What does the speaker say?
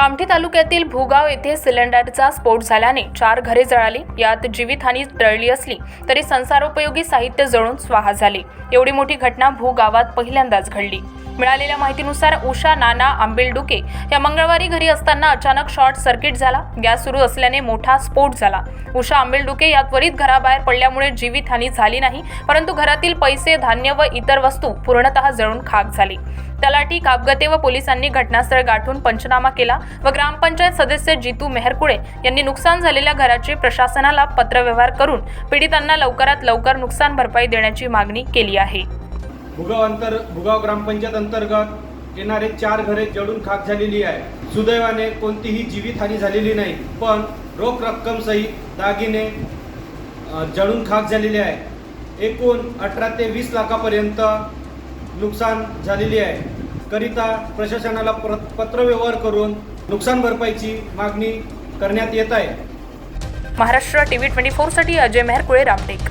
कामठी तालुक्यातील भूगाव येथे सिलेंडरचा स्फोट झाल्याने चार घरे जळाली. यात जीवितहानी टळली असली तरी संसारोपयोगी साहित्य जळून स्वाहा झाले. एवढी मोठी घटना भूगावात पहिल्यांदाच घडली. मिळालेल्या माहितीनुसार उषा नाना आंबिलडुके या मंगळवारी घरी असताना अचानक शॉर्ट सर्किट झाला. गॅस सुरू असल्याने मोठा स्फोट झाला. उषा आंबिलडुके या त्वरित घराबाहेर पडल्यामुळे जीवितहानी झाली नाही परंतु घरातील पैसे धान्य व इतर वस्तू पूर्णतः जळून खाक झाली. तलाठी कापगते व पोलिसांनी घटनास्थळ गाठून पंचनामा केला व ग्रामपंचायत सदस्य जितू मेहरकुळे यांनी नुकसान झालेल्या घराचे प्रशासनाला पत्रव्यवहार करून पीडितांना लवकरात लवकर नुकसान भरपाई देण्याची मागणी केली आहे. भुगाव अंतर भुगाव ग्रामपंचायत अंतर्गत येणारे चार घरे जळून खाक झालेली आहे. सुदैवाने कोणतीही जीवितहानी झालेली नाही पण रोख रक्कम सहित दागिने जळून खाक झालेले आहे. एकूण अठरा ते वीस लाखापर्यंत नुकसान झालेली आहे. करिता प्रशासनाला प्र पत्रव्यवहार करून नुकसान भरपाईची मागणी करण्यात येत आहे. महाराष्ट्र टीव्ही ट्वेंटी फोरसाठी अजय मेहरकुळे रामटेक.